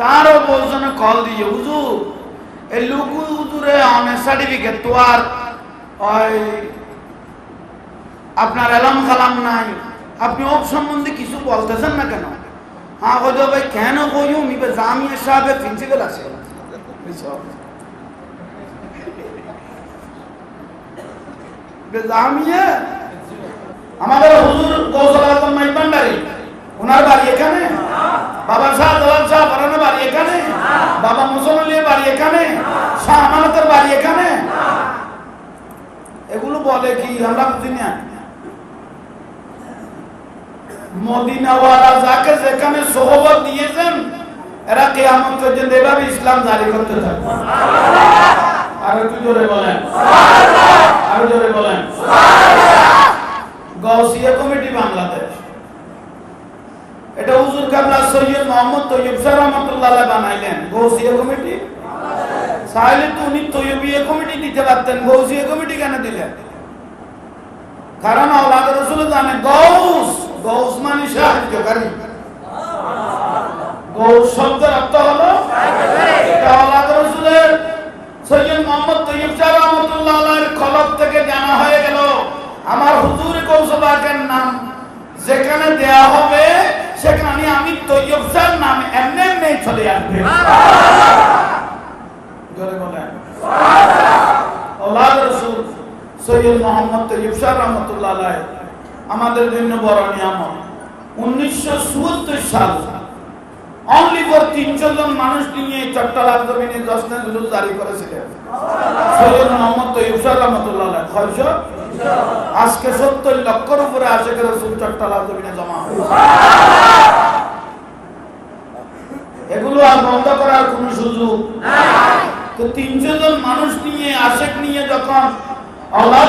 তারও বলছেন কল দিয়ে, হুজুর, এই লুকু হুজুরে অনেক সার্টিফিকেট তো আর ওই আপনার এলাম খালাম নাই। আপনি ওর সম্বন্ধে কিছু বলতেছেন না কেন? হ্যাঁ কই ভাই কেন কইও? মিবে জামিয়া সাহেবের প্রিন্সিপাল আছে। জামিয়া? আমাদের হুজুর কৌশল আজম মাইবান্ডারি ওনার বাড়ি এখানে? বাবা শাহ এখানে? বাবা মুসলিমের বাড়ি এখানে? শাহ আমানতের বাড়ি এখানে? এগুলো বলে কি, আমরা বুঝি যাকে যেখানে সোহবত দিয়েছেন, এরা কেয়ামত পর্যন্ত এভাবে ইসলাম জারি করতে থাকবে। আর একটু জোরে বলেন। আরও জোরে বলেন। গৌসিয়া কমিটি বাংলাদেশ। এটা হুজুর কাবলা সৈয়দ মোহাম্মদ তৈয়ব শাহ রহমতুল্লাহ বানাইলেন। গৌসিয়া কমিটি? চাইলে তো উনি তৈয়বিয়া কমিটি দিতে পারতেন গৌসিয়া কমিটি কেন দিলেন? কারণ আল্লাহ রসুল জানে গৌস গৌস মানে সাহায্যকারী। গৌস শব্দের অর্থ হলো আল্লাহ রসুলের সৈয়দ মোহাম্মদ তৈয়ব শাহ রহমতুল্লাহ খলক থেকে জানা হয়ে গেল। আমার হুজুর কৌশবাকের নাম যেখানে দেয়া হবে সেখানে আমি শাহ নাম এমনি এমনি চলে আসবে। জোরে বলেন। আল্লাহ সৈয়দ মোহাম্মদ রহমতুল্লাহ আমাদের জন্য বড় নিয়ামত। উনিশশো চুয়াত্তর সাল অনলি ফর তিনশো জন মানুষ নিয়ে জমিনে জুলুস জারি করেছিলেন। সৈয়দ মোহাম্মদ তৈয়ব রহমতুল্লাহ আজকে সত্তর লক্ষর উপরে আশেখ রসুল চট্টলা জমিনে জমা এগুলো আর বন্ধ করার কোনো সুযোগ তো মানুষ নিয়ে, আশেখ নিয়ে যখন আল্লাহ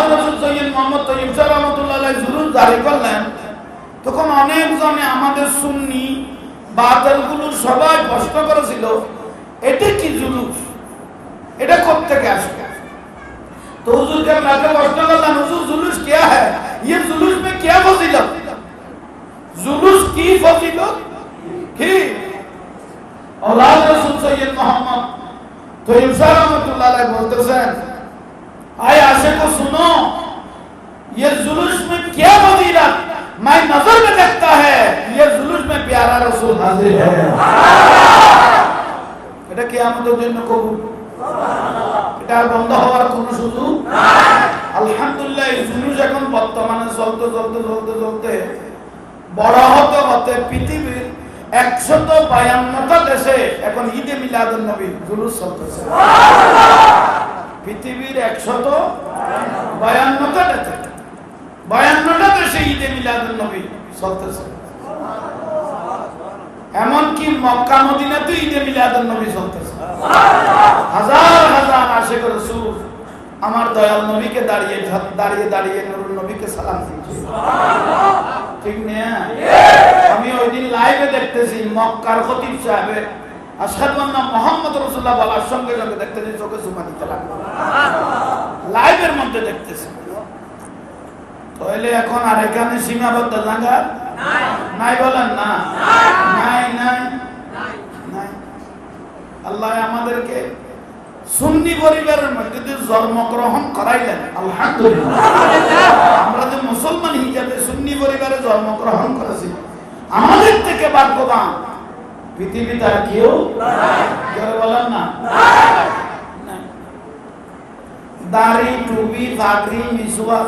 আমাদের সুন্নি বাতালগুলো সবাই প্রশ্ন করেছিল, এটা কি জুলুস এটা কোথেকে আসবে তো हुजूर जुलूस क्या है ये जुलूस में क्या फजीलत जुलूस की फजीलत की औलाद रसूल सैयद मोहम्मद तो इंसा रहमतुल्लाह अलैह बोलते हैं आए आशे को सुनो ये जुलूस में क्या फजीलत मैं नजर में देखता है ये जुलूस में प्यारा रसूल हाजिर है এটা কি আমাদের জন্য কবুল এটা আর বন্ধ হওয়ার কোন সুযোগ আলহামদুলিল্লাহ, এই জুলুস এখন বর্তমানে চলতে চলতে চলতে চলতে বড় হতে হতে পৃথিবীর একশত বায়ান্নটা দেশে এখন ঈদে মিলাদুল নবী জুলুস চলতেছে। পৃথিবীর একশত বায়ান্নটা দেশে বায়ান্নটা দেশে ঈদে মিলাদুল নবী চলতেছে। এমনকি মক্কা মদিনাতে ঈদে মিলাদুল নবী চলতেছে। হাজার হাজার আশেক রসুল আমার দয়াল নবীকে দাঁড়িয়ে দাঁড়িয়ে দাঁড়িয়ে নুরুল নবীকে সালাম দিচ্ছে। ঠিক না? আমি ওই দিন লাইভে দেখতেছি মক্কার খতিব সাহেবে। আসাদু আন্না মোহাম্মদ রসুল্লাহ বলার সঙ্গে সঙ্গে দেখতেছি চোখে দিতে লাগল। লাইভের মধ্যে দেখতেছি। তাহলে এখন আর এখানে সীমাবদ্ধ জায়গা? নাই বলেন না? নাই নাই। নাই। আল্লাহ আমাদেরকে সুন্নি পরিবারের মধ্যে দিয়ে জন্মগ্রহণ করাইলেন। আলহামদুলিল্লাহ। আমরা যে মুসলমান হিসাবে সুন্নি পরিবারে জন্মগ্রহণ করেছি আমাদের থেকে ভাগ্যবান পৃথিবীতে আর কেউ বলেন না। দাড়ি টুপি পাগড়ি মিসুয়া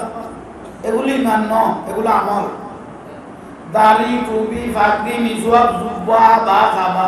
এগুলি মান্য এগুলো আমল। দাড়ি টুপি পাগড়ি মিসুয়া জুব্বা বা খাবা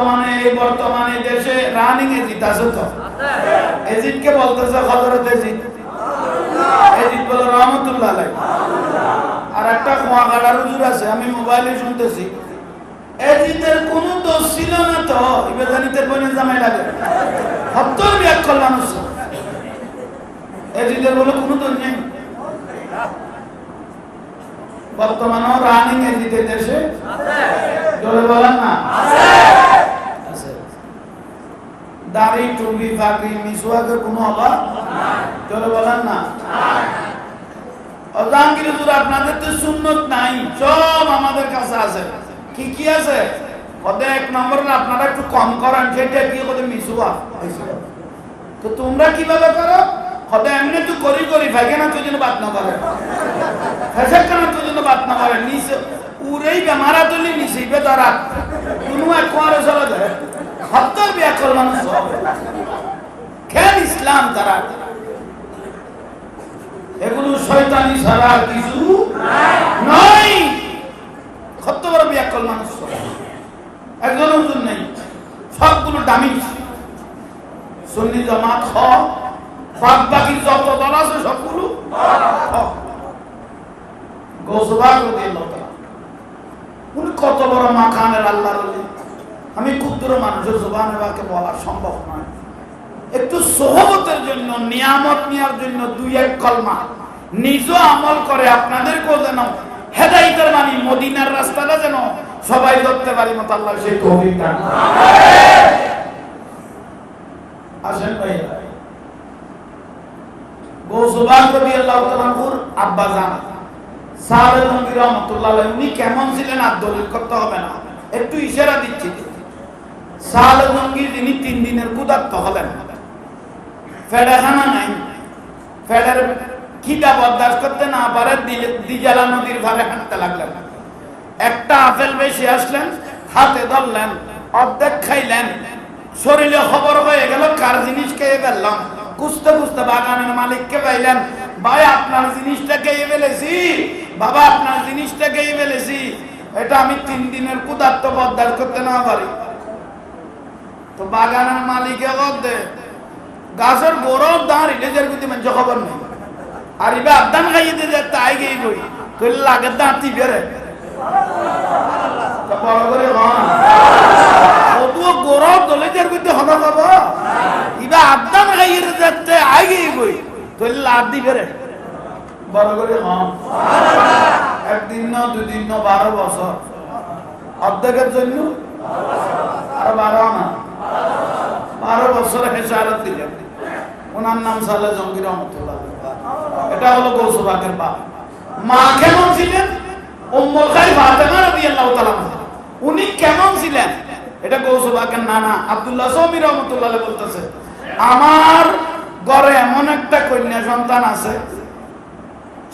বর্তমানে, এই বর্তমানে দেশে রানিং এজিত আছে তো? এজিতকে বলতেছে হজরত এজিত এজিত বলে রহমতুল্লাহ আর একটা কুয়াকাটার হুজুর আছে, আমি মোবাইলে শুনতেছি। এজিদের কোনো দোষ ছিল না তো? ইবেদানিতের বইনে জামাই লাগে সত্তর ব্যাকল মানুষ। এজিদের বলে কোনো দোষ নেই। বর্তমানেও রানিং এজিদের দেশে। জোরে বলেন না। আছে। দাড়ি, টুপি, ফাঁকি, মিসওয়াকের কোনো অভাব জোরে বলেন না। অজাহাঙ্গীর হুজুর আপনাদের তো সুন্নত নাই, সব আমাদের কাছে আছে। কি কি আছে? ওদের এক নম্বর আপনারা একটু কম করেন সেটা কি ওদের মিসুয়া তো তোমরা কীভাবে করো? ওদের এমনি একটু করি করি ভাগে না তুই জন্য বাদ না করে। ফেসের কেন তুই জন্য বাদ না করে, নিচে উড়েই বেমারা তুলি, নিচে বেদরা কোনো এক কোয়ারে চলে যায় সত্তর বিয়াকল মানুষ হবে খেল ইসলাম তারা। এগুলো শয়তানি ছাড়া কিছু নয়। কত বড় বিয়াকল মানুষ একজন ওজন নেই। সবগুলো দামি। সুন্নি জামাত খ বাদ বাকি যত দল আছে সবগুলো গোসবাগ উনি কত বড় মাখানের আল্লাহ আমি ক্ষুদ্র মানুষের জোবানে বাকে বলা সম্ভব নয়। একটু সহবতের জন্য, নিয়ামত নেওয়ার জন্য দুই এক কলমা নিজ আমল করে আপনাদেরকেও যেন হেদাইতের মানে মদিনার রাস্তাটা যেন সবাই ধরতে পারি মতো আল্লাহ সেই করুন। আসেন ভাই। আব্বা জান। সাহেব রহমতুল্লাহ উনি কেমন ছিলেন? আর দলিল করতে হবে না। একটু ইশারা দিচ্ছি। নবী যিনি তিন দিনের কুদাত্ত হলেন শরীরে খবর হয়ে গেল, কার জিনিস খেয়ে ফেললাম? কুস্তে কুস্তে বাগানের মালিককে পাইলেন, ভাই, আপনার জিনিসটা খেয়ে ফেলেছি, বাবা, আপনার জিনিসটা খেয়ে ফেলেছি। এটা আমি তিন দিনের কুদার্থ বরদাস্ত করতে না পারি। তো বাগানের মালিকে বলতে গাছের গোড়র দাঁড় ইলেজের গুদি মানুষ খবর নেই। আর ইবা আদান খাইয়ে দিয়ে তাই গেই বই তুই লাগে দাঁতি বেড়ে আই দি একদিন দুদিন বারো বছর। অর্ধেকের জন্য? আর বারো না বারো বছর হেসারত দিলেন। ওনার নাম সালে জঙ্গির রহমতুল্লাহ। এটা হলো গৌসবাকের বাপ। মা কেমন ছিলেন? খাই ফাতেমা উনি কেমন ছিলেন? এটা নানা আব্দুল্লাহ সৌমি রহমতুল্লাহ বলতেছে, আমার ঘরে এমন একটা কন্যা সন্তান আছে,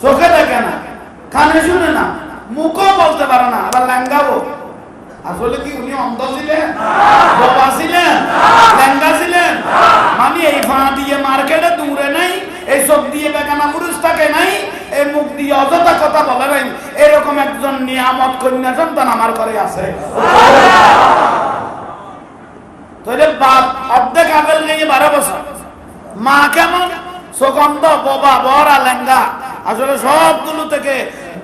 চোখে দেখে না, কানে শুনে না, মুখও বলতে পারে না, আবার ল্যাঙ্গাবো আসলে কি উনি অন্ধ ছিলেন? বোবা ছিলেন? ল্যাঙ্গা ছিলেন? মানে এই ফাঁ দিয়ে মার্কেটে দূরে নাই, এই সব দিয়ে বেগানা পুরুষ থাকে নাই মুখ দিয়ে অযথা কথা বলে নাই। এরকম একজন নিয়ামত কন্যা সন্তান আমার ঘরে আছে। বাপ অর্ধেক আপেল নিয়ে বারো বছর। মা কেমন? সুগন্ধ, বোবা, বড়া লেঙ্গা আসলে সবগুলো থেকে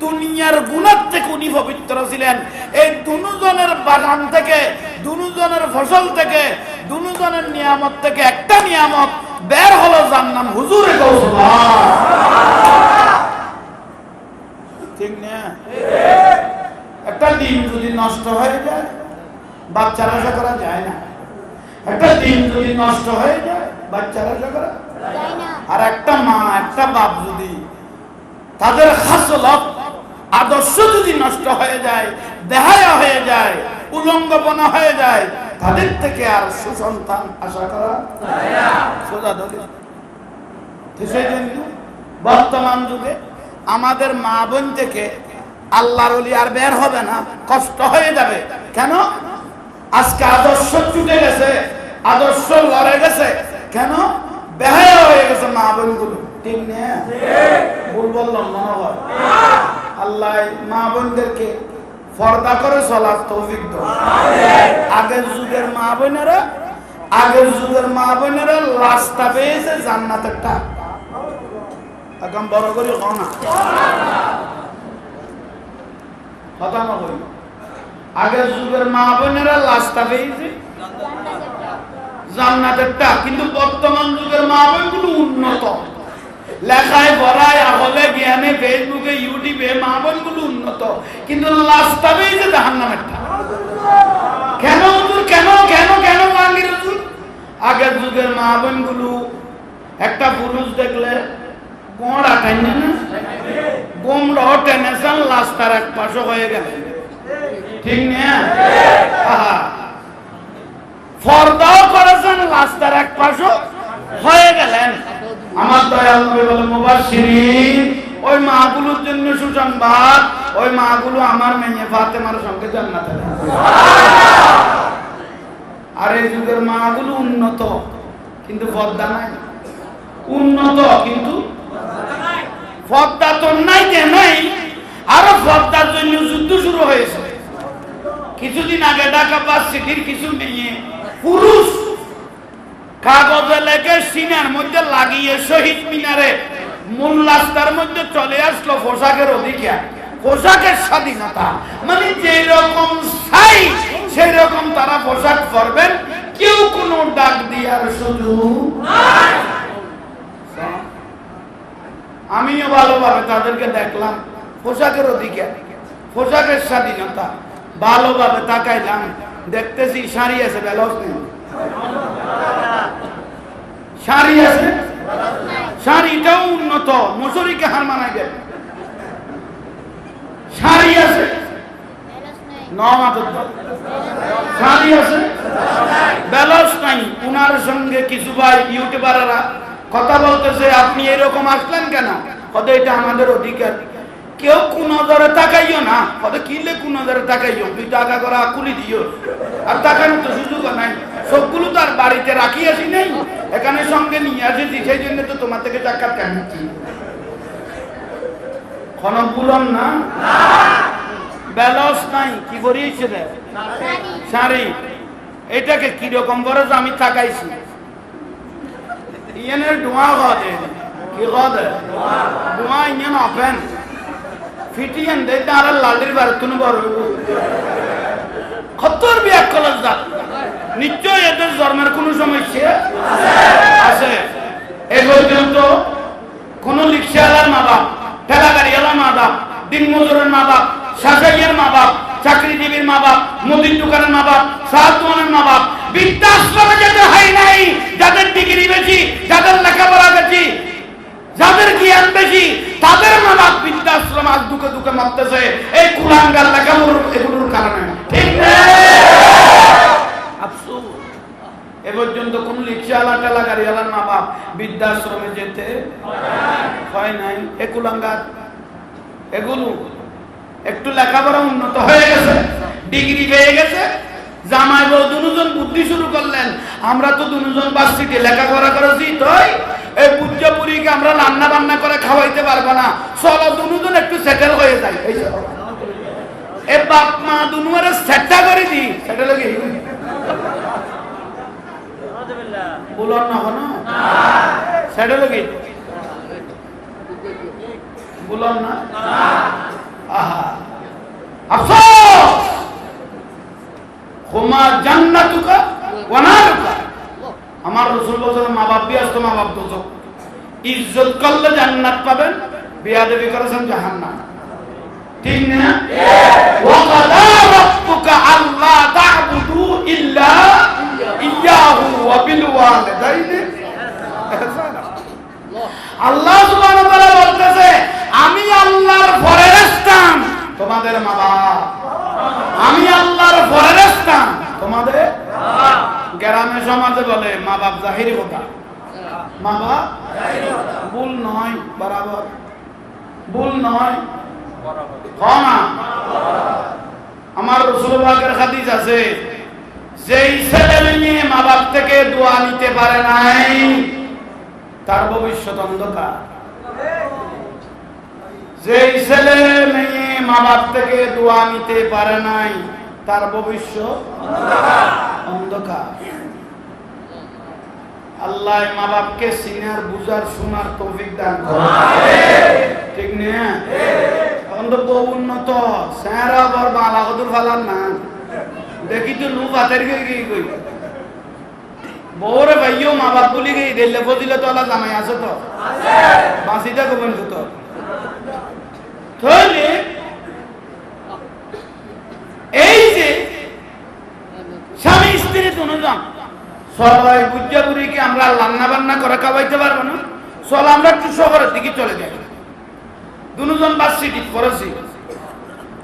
দুনিয়ার গুণার থেকে উনি পবিত্র ছিলেন। এই দুজনের বাগান থেকে, দুজনের ফসল থেকে, দুজনের নিয়ামত থেকে একটা নিয়ামত বের হলো যার নাম হুজুরে ঠিক না? একটা ডিম যদি নষ্ট হয়ে যায়, বাচ্চারা আশা করা যায় না। একটা ডিম যদি নষ্ট হয়ে যায় করা আর একটা মা, একটা বাপ যদি তাদের হাসলত আদর্শ যদি নষ্ট হয়ে যায় দেহায়া হয়ে যায়, উলঙ্গপনা হয়ে যায়, তাদের থেকে আর সুসন্তান আশা করা সোজা তো সেই জন্য বর্তমান যুগে আমাদের মা বোন থেকে আল্লাহর আর বের হবে না, কষ্ট হয়ে যাবে। কেন? আজকে আদর্শ চুটে গেছে, আদর্শ লড়ে গেছে। কেন? বেহায়া হয়ে গেছে মা বোনগুলো ঠিক ভুল বললাম, মনে হয়। আল্লাহ মা বোনদেরকে পর্দা করে চলার তৌফিক আগের যুগের মা বোনেরা আগের যুগের মা বোনেরা রাস্তা পেয়েছে জান্নাতের টাকা এখন বড় করে না। কথা না করি আগের যুগের মা বোনেরা লাস্তা পেয়েছে জান্নাতেরটা। কিন্তু বর্তমান যুগের মা বোনগুলো উন্নত। লেখায় পড়ায় আহলে জ্ঞানে ফেসবুকে, ইউটিউবে মা বোনগুলো উন্নত। কিন্তু লাস্তা পেয়েছে জাহান্নামেরটা কেন হুজুর, কেন কেন কেন হুজুর? আগের যুগের মা বোনগুলো একটা পুরুষ দেখলে গোড় আটাই না? গোমড় টেনেছেন লাস্তার এক পাশে হয়ে গেল। ঠিক না। ফর্দাও করেছেন, রাস্তার এক পাশে হয়ে গেলেন। আমার দয়াল নবী বলে, মুবাশশিরিন, ওই মাগুলোর জন্য সুসংবাদ, ওই মাগুলো আমার মেয়ে ফাতেমার সঙ্গে জান্নাতে। আর এই যুগের মাগুলো উন্নত, কিন্তু পদ্মা নাই উন্নত, কিন্তু পদ্মা তো নাই যে নাই, আরও পদ্মার জন্য যুদ্ধ শুরু হয়েছে কিছুদিন আগে ঢাকা বাস সিটির কিছু নিয়ে পুরুষ কাগজে লেগে সিনার মধ্যে লাগিয়ে শহীদ মিনারে। মূল রাস্তার মধ্যে চলে আসলো পোশাকের অধিকার। পোশাকের স্বাধীনতা। মানে যে রকম চাই সেই রকম তারা পোশাক পরবেন। কেউ কোনো ডাক দিয়ার সুযোগ আমিও ভালোভাবে তাদেরকে দেখলাম। পোশাকের অধিকার, পোশাকের স্বাধীনতা। ভালোভাবে তাকাইলাম। দেখতেছি শাড়ি আছে ব্যালস নেই। শাড়ি আছে? শাড়িটাও উন্নত মশুরিকে হার শাড়ি আছে? শাড়ি আছে? নাই। উনার সঙ্গে কিছু ভাই ইউটিউবাররা কথা বলতেছে, আপনি এরকম আসলেন কেন? কত এটা আমাদের অধিকার। কেউ কোন নজরে তাকাইও না। কত কিলে কোন নজরে তাকাইও। দুই টাকা করা কুলি দিও। আর তাকানোর তো সুযোগ নাই। সবগুলো তো আর বাড়িতে রাখি আসি নাই। এখানে সঙ্গে নিয়ে আসেছি, সেই জন্য তো তোমার থেকে টাকা বুলন না? ব্যালস নাই, কি এটাকে কীরকম বরস আমি তাকাইছি ইয়ানের ধোঁয়া তার লালির বার তুনু বড় খত্তর বিয়াক কলেজ যা নিশ্চয় এদের জন্মের কোনো সমস্যা আছে এ পর্যন্ত কোন রিক্সাওয়ালার মা বাপ ঠেলা গাড়িওয়ালার মা বাপ দিন মজুরের মা বাপ সাসাইয়ের মা বাপ চাকরিজীবীর মা বাপ মুদির দোকানের মা বাপ সাহায্যের মা বাপ বৃদ্ধাশ্রমে যেতে হয় নাই যাদের ডিগ্রি বেশি যাদের লেখাপড়া বেশি যাদের জ্ঞান বেশি তাদের মা বাপ বৃদ্ধাশ্রম আজ দুকে দুকে মারতেছে এই কুলাঙ্গার লেখাপড়ার এগুলোর কারণে ঠিক না আফসোস এ পর্যন্ত কোন রিক্সাওয়ালা টেলা গাড়িওয়ালার মা বাপ বৃদ্ধাশ্রমে যেতে হয় নাই একুলাঙ্গার এগুলো একটু লেখাপড়া উন্নত হয়ে গেছে ডিগ্রি পেয়ে গেছে জামাই বউ দুজন বুদ্ধি শুরু করলেন আমরা তো দুজন বার্ষিকে লেখাপড়া করেছি তাই এই পূজ্যপুরীকে আমরা রান্না বান্না করে খাওয়াইতে পারব না। চলো দুজন একটু সেটেল হয়ে যায় এই এ বাপ মা দুনুয়ারে সেটা করে দি। সেটা লাগে বলুন না হনো সেটা লাগে বলুন না? আহা। আফসোস! হুমা জান্নাতুকা ওয়া নারুকা। আমার রাসূল বলেছেন, মা বাপ বিয়াস্ত মা বাপ দোজক ইজ্জত করলে জান্নাত পাবেন বিয়াদবি করেছেন জাহান্নাম। ঠিক না? ওয়া কাদা রাব্বুকা আল্লা তা'বুদু ইল্লা ইয়াহু ওয়া বিল ওয়ালিদাইনি। আল্লাহ সুবহানাহু ওয়া তাআলা বলতেছে আমি আল্লাহর ফরেস্তান তোমাদের মা বাপ। আমি আল্লাহর ফরেস্তান তোমাদের গ্রামে সমাজে বলে মা বাপ জাহিরি কথা। মা বাপ ভুল নয়, বরাবর। ভুল নয়। ক্ষমা। আমার রসুলবাগের হাদিস আছে, যেই ছেলে মেয়ে থেকে দোয়া নিতে পারে নাই, তার ভবিষ্যৎ অন্ধকার। যেই ছেলে মেয়ে মা থেকে দোয়া নিতে পারে নাই, তার ভবিষ্যৎ অন্ধকার। আল্লাহ মা বাপকে সিনার বুঝার শোনার তৌফিক দান করে ঠিক না এখন তো বহু উন্নত স্যারা বর বালা কদুর ফালান না। দেখি তো নু বাতের গিয়ে গিয়ে কই। বউরে ভাইও মা বাপ বলি গিয়ে দিল্লে ফজিলে তো আলা জামাই আছে তো। বাঁচিটা গোপন তো তাহলে এই যে স্বামী স্ত্রী দুজন। সবাই বুঝা বুড়িকে আমরা রান্না বান্না করে খাওয়াইতে পারব না? চল আমরা একটু শহরের দিকে চলে যাই। দুজন বাস সিটি করেছি।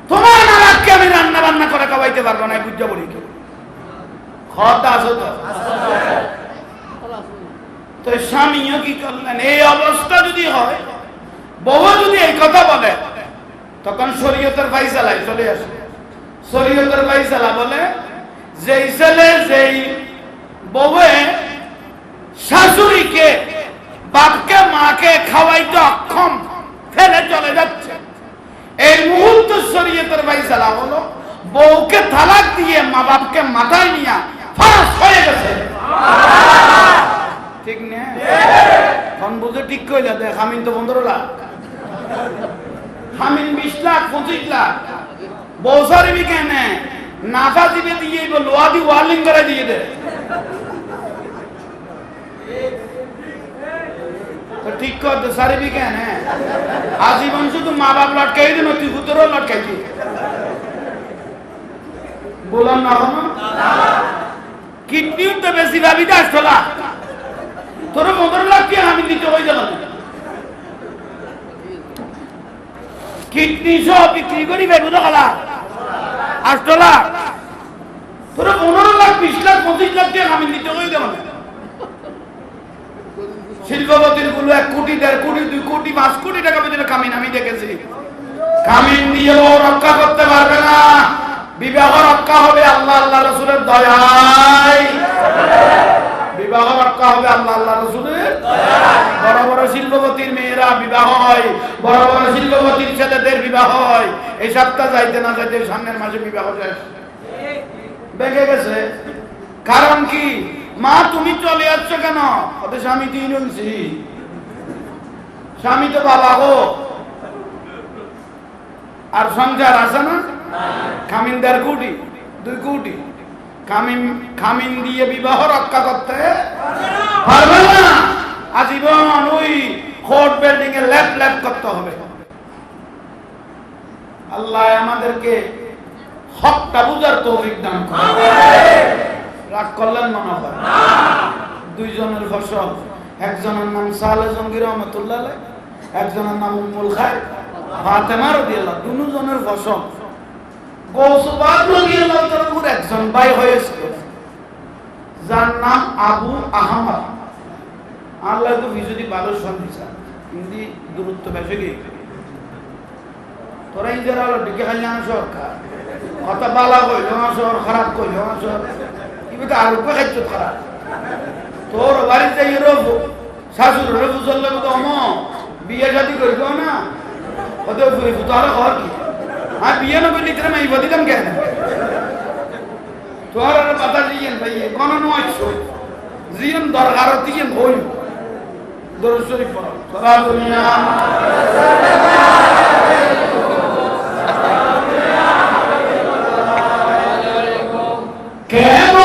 তোমার নারাজকে আমি রান্না বান্না করে খাওয়াইতে পারব না বুঝা বুড়িকে খরটা আছে তো? তো স্বামীও কি করলেন? এই অবস্থা যদি হয়, বউ যদি এই কথা বলে, তখন শরীয়তের ফাইসালায় চলে আসে। শরীয়তের ফাইসালা বলে, যেই ছেলে, যেই বউয়ে শাশুড়িকে বাপকে মাকে খাওয়াইতে অক্ষম ফেলে চলে যাচ্ছে। এই মুহূর্ত শরীয়তের ফাইসালা হলো বউকে তালাক দিয়ে মা বাপকে মাথায় নিয়ে ফাঁস হয়ে গেছে। ঠিক না? ফোন বুঝে ঠিক কইলা? দেখ আমিন তো পনেরো লাখ। আমিন বিশ লাখ পঁচিশ লাখ। বৌসারি বি কেন? নাফা দিবে দিয়ে দি ওয়ার্লিং করে দিয়ে দে। ঠিক কর তো সারি বি কেন আজীবন শুধু মা বাপ লটকাই দিন তুই পুতরও লটকাইছি বললাম না হনো কিডনিও তো বেশি ভাবি দাস তোলা তোর লাখ কি আমি দিতে হয়ে গেল কিডনি সহ বিক্রি করি বেগুন খালা আট লাখ তোর পনেরো লাখ বিশ লাখ পঁচিশ লাখ টাকা আমি দিতে হয়ে গেল শিল্পপতিরগুলো এক কোটি, দেড় কোটি, দুই কোটি, পাঁচ কোটি টাকা পর্যন্ত কামিন, আমি দেখেছি। কামিন দিয়েও রক্ষা করতে পারবে না। বিবাহ রক্ষা হবে আল্লাহ আল্লাহ রসুলের দয়ায়। বিবাহ রক্ষা হবে আল্লাহ আল্লাহ রসুলের বড় বড় শিল্পপতির মেয়েরা বিবাহ হয়, বড় বড় শিল্পপতির ছেলেদের বিবাহ হয়। এই সপ্তাহ যাইতে না যাইতে সামনের মাসে বিবাহ যায় বেঁকে গেছে। কারণ কি? মা, তুমি চলে যাচ্ছ কেন? স্বামী তিন স্বামী তো বাবা গো। আর সংসার আছে না? খামিন দেড় কোটি, দুই কোটি। খামিন খামিন দিয়ে বিবাহ রক্ষা করতে। পারবে না। আজীবন ওই কোর্ট বিল্ডিং এ ল্যাপ ল্যাপ করতে হবে। আল্লাহ আমাদেরকে হকটা বুঝার তৌফিক দান করে রাগ করলেন মনে হয়। দুইজনের ফসল একজনের নাম সালে জঙ্গির রহমতুল্লাহ একজনের নাম উম্মুল খাই ফাতেমা রাদিয়াল্লাহ দুজনের ফসল গৌসবাদ তাআলার একজন ভাই হয়েছিল। যার নাম আবু আহমদ। আল্লাহ তো যদি ভালো সন্ধিসা হিন্দি দূরত্ব বেশি গিয়ে তোরা ইন্দিরা ডিকে আনা সরকার। কথা বালা কইল আসর খারাপ কইল আসর ইবে আর উপরে খাইছ খারাপ তোর বাড়িতে যাই রব শাশুর রব চললে তো অম বিয়ে শাদি করিব না ওদের ফুরি ফুতার ঘর কি হ্যাঁ বিয়ে না করলি তোরা মাইব দিতাম কেন তোর আর বাতা দিয়েন ভাই কোন নয় জিয়ন দরকার দিয়ে হই দরুদ শরীফ পড়ো সালাতু আলাইহি কেমন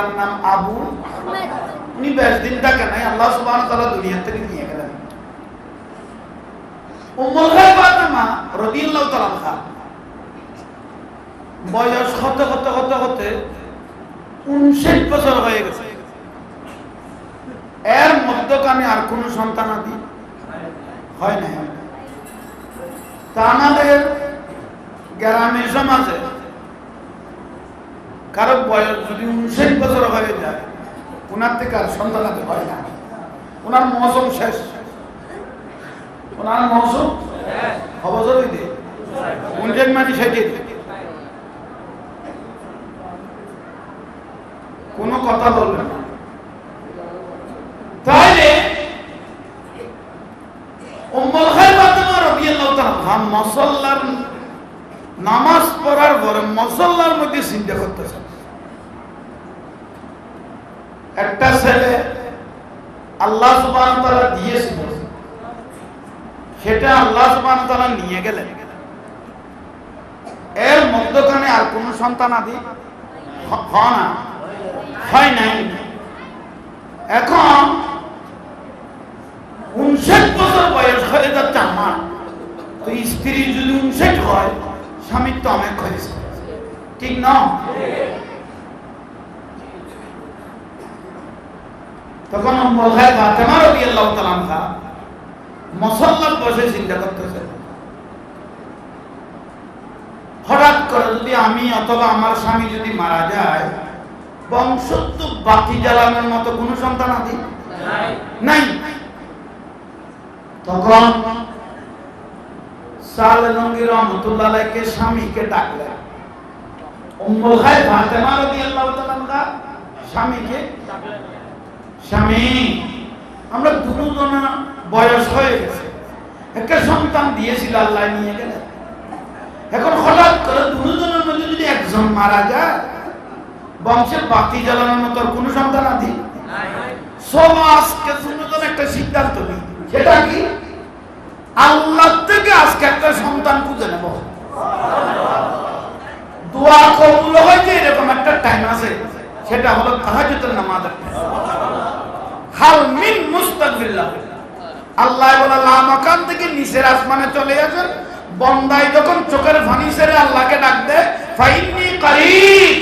যার নাম আবু উনি বেশ দিন থাকে নাই, আল্লাহ ওয়া তাআলা দুনিয়া থেকে নিয়ে গেলেন। উম্মুল সাল খা বয়স বছর হয়ে গেছে। এর আর কোনো সন্তান আদি হয় না তা আমাদের গ্রামের সমাজে কারও বয়স যদি উনষাট বছর হয়ে যায়, ওনার থেকে আর সন্তান আদি হয় না। ওনার মৌসুম শেষ। ওনার মৌসুম অবসর হইতে ষাটে। কোনো কথা বলবেন না। তাহলে মুসাল্লার নামাজ পড়ার পরে মুসাল্লার মধ্যে চিন্তা করতেছে। একটা ছেলে আল্লাহ ওয়া তাআলা দিয়েছিল। সেটা আল্লাহ ওয়া তাআলা নিয়ে গেলেন। এর মধ্যখানে আর কোন সন্তান আদি হয় না এখন উনষাট বছর বয়স হয়ে যাচ্ছে আমার। তো স্ত্রী যদি উনষাট হয় স্বামীর তো অনেক হয়েছে। ঠিক না? তখন ফাতেমা রাদিয়াল্লাহু তাআলা আনহা মুসল্লাত বসে চিন্তা করতেছে। হঠাৎ করে যদি আমি অথবা আমার স্বামী যদি মারা যায় বংশ তো মতো কোনো সন্তান আদি নাই। তখন সাল লঙ্গি রহমতুল্লাহ আলাইকে স্বামীকে ডাকলেন। বয়স হয়ে গেছে। একটা সন্তান নিয়ে গেলেন এখন হঠাৎ একজন মারা যায় বংশের বাতি জ্বালানোর মতো কোনো সন্তান আদি দুজন একটা সিদ্ধান্ত নেই। সেটা কি? আল্লাহ থেকে আজকে একটা সন্তান খুঁজে নেব। দোয়া কবুল হয়েছে, এরকম একটা টাইম আছে, সেটা হলো তাহাজুদের নামাজ। হাল মিন মুস্তাগফিরুল্লাহ আল্লাহ বলে লা মাকান থেকে নিচের আসমানে চলে আসেন। বন্দাই যখন চোখের ফানি ছেড়ে আল্লাহকে ডাক দেয় ফাইন্নি করিব।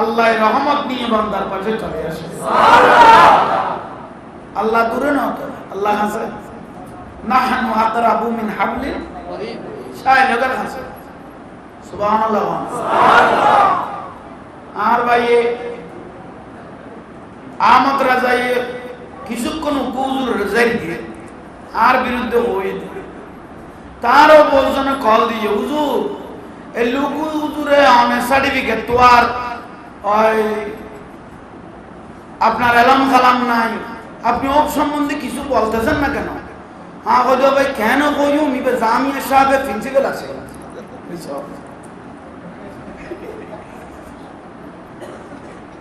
আল্লাহ রহমত নিয়ে বান্দার পাশে চলে আসে। আল্লাহ দূরে না তো, আল্লাহ হাসে নাহানু আতরাবু মিন হাবলিন। সাই লগের হাসে আর ভাইয়ে আহমদ রাজাইয়ে কিছুক্ষণ রেজাই দিয়ে আর বিরুদ্ধে হয়ে তারও বলছেন কল দিয়ে হুজুর এই লুকু হুজুরে অনেক সার্টিফিকেট তো আর ওই আপনার এলাম খালাম নাই। আপনি ওর সম্বন্ধে কিছু বলতেছেন না কেন? হ্যাঁ বলছো ভাই কেন কইও মিবে জামিয়া সাহেবের প্রিন্সিপাল আছে।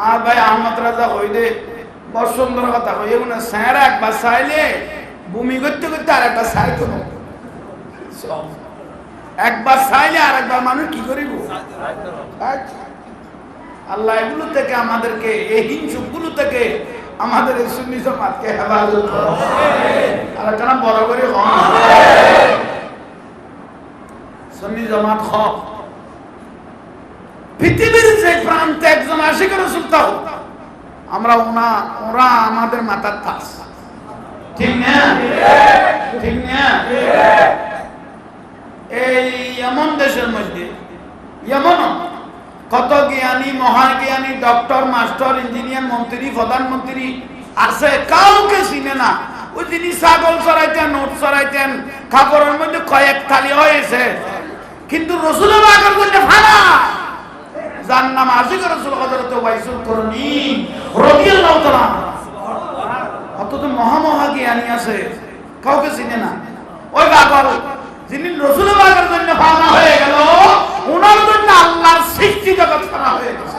আর ভাই, আহমদ রাজা হইলে বসন্তর কথা হই উনি স্যারা একবার চাইলে ভূমি করতে করতে আর চাইতো না একবার চাইলে আর একবার মানুষ কি করিব? আল্লাহ এগুলো থেকে আমাদেরকে, এই হিংসুকগুলো থেকে আমাদের এই সুন্নি সমাজকে হেফাজত আর কেন বড় করে সুন্নি জমাত খ পৃথিবীর যে প্রান্তে একজন আশিক রসুল তাও আমরা ওনা, ওরা আমাদের মাথার তাস। ঠিক না? ঠিক না? এই এমন দেশের মধ্যে এমন কত জ্ঞানী, মহাজ্ঞানী, ডক্টর, মাস্টার, ইঞ্জিনিয়ার, মন্ত্রী, প্রধানমন্ত্রী আছে, কাউকে চিনে না। ওই যিনি ছাগল চড়াইতেন নোট চড়াইতেন, কাপড়ের মধ্যে কয়েক থালি হয়েছে। কিন্তু রসুলের আগের জন্য ফানা যার নাম আজিজ রসুল হজরত ওয়াইসুল করনি রাদিয়াল্লাহু তাআলা অত্যন্ত মহামহা জ্ঞানী আছে, কাউকে চিনে না। ওই বাবার যিনি রসুল বাগের জন্য ফানা হয়ে গেল ওনার জন্য আল্লাহর সৃষ্টি জগৎ ফানা হয়ে গেছে।